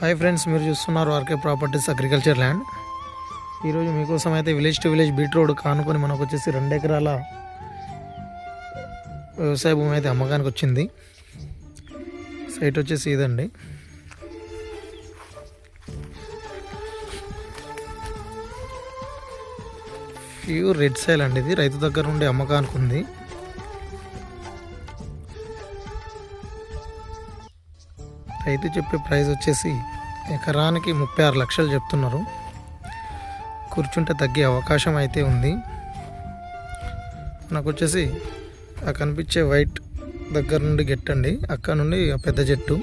Hi friends మీరు చూస్తున్నారు RK properties agriculture land ఈరోజు మీకోసం అయితే village to village beat road కానుకొని మనకు వచ్చేసి రెండు ఎకరాల వ్యవసాయ భూమి అయితే అమ్మకానికి వచ్చింది. సైట్ వచ్చేసి ఇదండి. ప్యూర్ రెడ్ సైల్ అండి ఇది. రైతు దగ్గర నుండి అమ్మకానికి ఉంది. రైతు చెప్పే ప్రైస్ వచ్చేసి ఎకరానికి ముప్పై ఆరు లక్షలు చెప్తున్నారు. కూర్చుంటే తగ్గే అవకాశం అయితే ఉంది. నాకు వచ్చేసి ఆ కనిపించే వైట్ దగ్గర నుండి గెట్టండి అక్కడ నుండి ఆ పెద్ద చెట్టు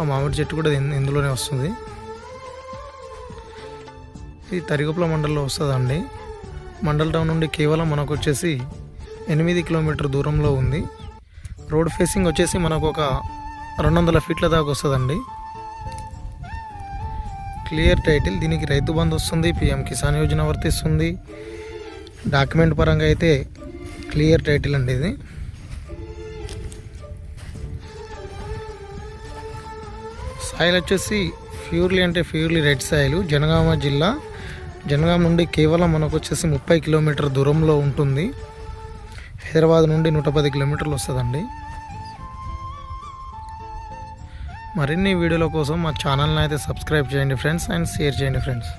ఆ మామిడి చెట్టు కూడా ఇందులోనే వస్తుంది. ఇది తరిగొప్పల మండల్లో వస్తుందండి. మండల్ టౌన్ నుండి కేవలం మనకు వచ్చేసి ఎనిమిది కిలోమీటర్ దూరంలో ఉంది. రోడ్ ఫేసింగ్ వచ్చేసి మనకు ఒక రెండు వందల ఫీట్ల దాకా వస్తుందండి. క్లియర్ టైటిల్ దీనికి రైతు బంధు వస్తుంది పిఎం కిసాన్ యోజన వర్తిస్తుంది. డాక్యుమెంట్ పరంగా అయితే క్లియర్ టైటిల్ అండి ఇది. సాయిల్ వచ్చేసి ప్యూర్లీ అంటే ప్యూర్లీ రెడ్ సాయిల్ జనగామ జిల్లా. జనగామ నుండి కేవలం మనకు వచ్చేసి ముప్పై కిలోమీటర్ దూరంలో ఉంటుంది. హైదరాబాద్ నుండి నూట పది కిలోమీటర్లు వస్తుందండి. మరిన్ని వీడియోల కోసం మా ఛానల్ని అయితే సబ్స్క్రైబ్ చేయండి ఫ్రెండ్స్ అండ్ షేర్ చేయండి ఫ్రెండ్స్.